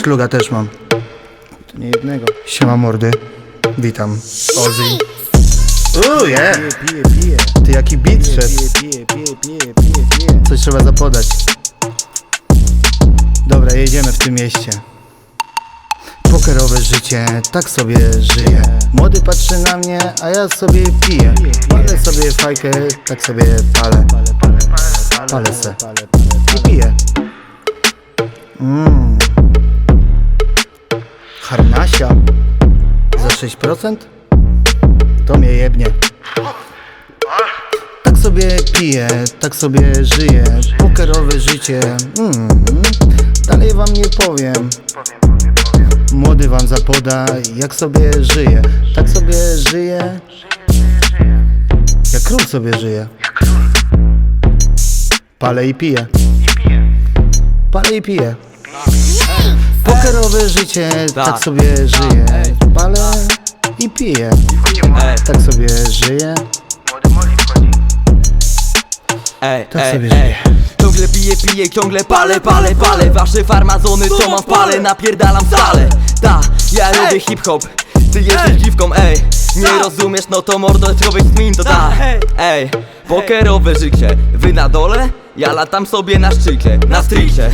szluga też mam. To nie jednego. Siema mordy. Witam. Ozzy. Uuu, yeah. Piję, piję, Ty jaki beat szedł. Coś trzeba zapodać. Dobra, jedziemy w tym mieście. Pokerowe życie, tak sobie żyję. Młody patrzy na mnie, a ja sobie piję. Palę sobie fajkę, tak sobie palę. Palę, palę, Palę se. palę, palę, I piję. Mmm. Harnasia. Za 6%? To mnie jebnie. Tak sobie piję, tak sobie żyję. Pokerowe życie. Mm. Dalej wam nie powiem. Młody wam zapoda, jak sobie żyje. Tak sobie żyje. Jak król sobie żyje. Palę i piję. Palę i piję. Pokerowe życie, tak sobie żyję. Palę i piję. Ej, Tak sobie żyję. ej, Tak ej, sobie ej. żyję. Ciągle piję, piję, ciągle palę, palę, palę. Wasze farmazony, co mam w pale, napierdalam stale Ta, ja robię hip-hop. Ty jesteś dziwką, ej. Nie rozumiesz, no to mordo, człowiek min, to ta Ej, pokerowe życie. Wy na dole? Ja latam sobie na szczycie, na strikcie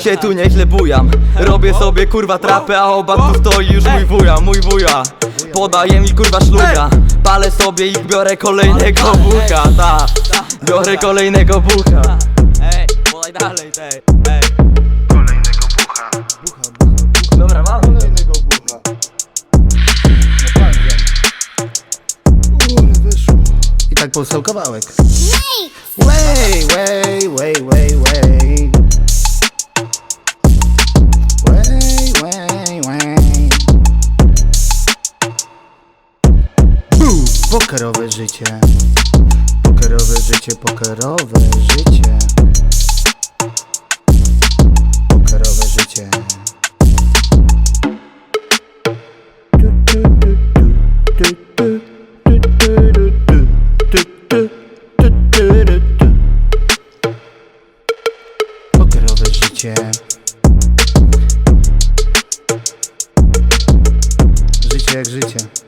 się tu nieźle bujam Robię sobie kurwa trapę, a oba tu stoi już mój wuja, mój wuja Podaje mi kurwa szluga Palę sobie i biorę kolejnego bucha Ta, biorę kolejnego bucha Ej, podaj dalej, ej, ej Kolejnego bucha. Dobra, mam Kolejnego bucha. Ule, wyszło. I tak powstał kawałek. Way, way, way, way, way. Pokerowe życie. Pokerowe życie, pokerowe życie. Pokerowe życie. Pokerowe życie. Życie jak życie.